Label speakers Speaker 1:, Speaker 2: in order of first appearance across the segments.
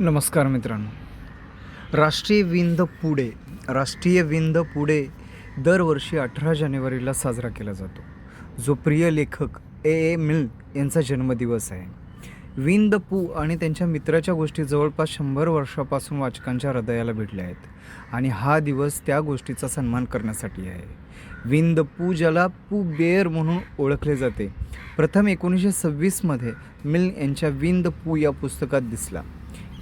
Speaker 1: नमस्कार मित्रांनो. राष्ट्रीय विंद पुढे राष्ट्रीय विंद पुढे दरवर्षी अठरा जानेवारीला साजरा केला जातो. जो प्रिय लेखक ए. ए. मिल यांचा जन्मदिवस आहे. विंद पू आणि त्यांच्या मित्राच्या गोष्टी जवळपास शंभर वर्षापासून वाचकांच्या हृदयाला भिडल्या आहेत आणि हा दिवस त्या गोष्टीचा सन्मान करण्यासाठी आहे. विंद पू ज्याला पू बेअर म्हणून ओळखले जाते प्रथम एकोणीसशे सव्वीसमध्ये मिल यांच्या विंद पू या पुस्तकात दिसला.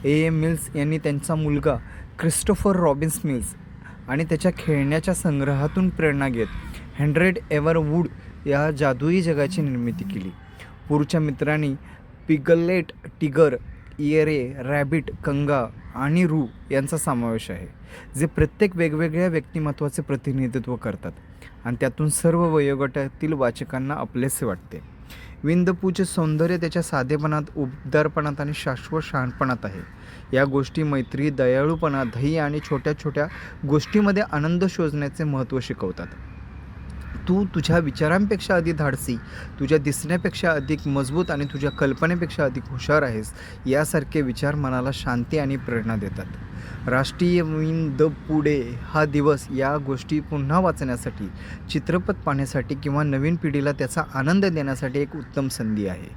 Speaker 1: ए. एम मिल्स यांनी त्यांचा मुलगा क्रिस्टोफर रॉबिन्स मिल्स आणि त्याच्या खेळण्याच्या संग्रहातून प्रेरणा घेत हंड्रेड एव्हर वूड या जादुई जगाची निर्मिती केली. पूरच्या मित्रांनी पिगलेट टिगर इयरे रॅबिट कंगा आणि रू यांचा समावेश आहे जे प्रत्येक वेगवेगळ्या व्यक्तिमत्वाचे प्रतिनिधित्व करतात आणि त्यातून सर्व वयोगटातील वाचकांना आपलेसे वाटते. विंदपूचे सौंदर्य त्याच्या साधेपणात उबदारपणात आणि शाश्वत शहाणपणात आहे. या गोष्टी मैत्री दयाळूपणा दही आणि छोट्या छोट्या गोष्टीमध्ये आनंद शोधण्याचे महत्त्व शिकवतात. तू तुझ्या विचारांपेक्षा अधिक धाडसी तुझ्या दिसण्यापेक्षा अधिक मजबूत आणि तुझ्या कल्पनेपेक्षा अधिक हुशार आहेस यासारखे विचार मनाला शांती आणि प्रेरणा देतात. राष्ट्रीय मीन द पुढे हा दिवस या गोष्टी पुन्हा वाचण्यासाठी चित्रपट पाहण्यासाठी किंवा नवीन पिढीला त्याचा आनंद देण्यासाठी एक उत्तम संधी आहे.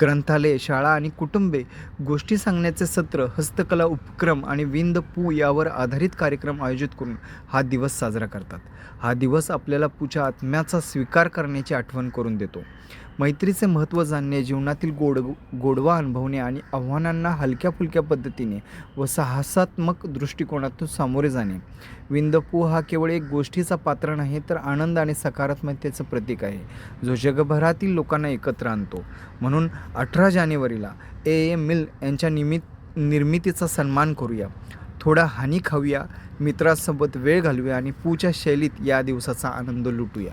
Speaker 1: ग्रंथालय शाळा आणि कुटुंबे गोष्टी सांगण्याचे सत्र हस्तकला उपक्रम आणि विंद पू यावर आधारित कार्यक्रम आयोजित करून हा दिवस साजरा करतात. हा दिवस आपल्याला पूजा आत्म्याचा स्वीकार करण्याची आठवण करून देतो. मैत्रीचे महत्त्व जाणणे जीवनातील गोड गोडवा अनुभवणे आणि आव्हानांना हलक्या फुलक्या पद्धतीने व साहसात्मक दृष्टिकोनातून सामोरे जाणे. विंदपू हा केवळ एक गोष्टीचा पात्र नाही तर आनंद आणि सकारात्मकतेचं प्रतीक आहे. जो जगभरातील लोकांना एकत्र आणतो. म्हणून अठरा जानेवारीला ए. ए मिल यांच्या निमित्त निर्मितीचा सन्मान करूया. थोडा हानी खाऊया मित्रासोबत वेळ घालूया आणि पूच्या शैलीत या दिवसाचा आनंद लुटूया.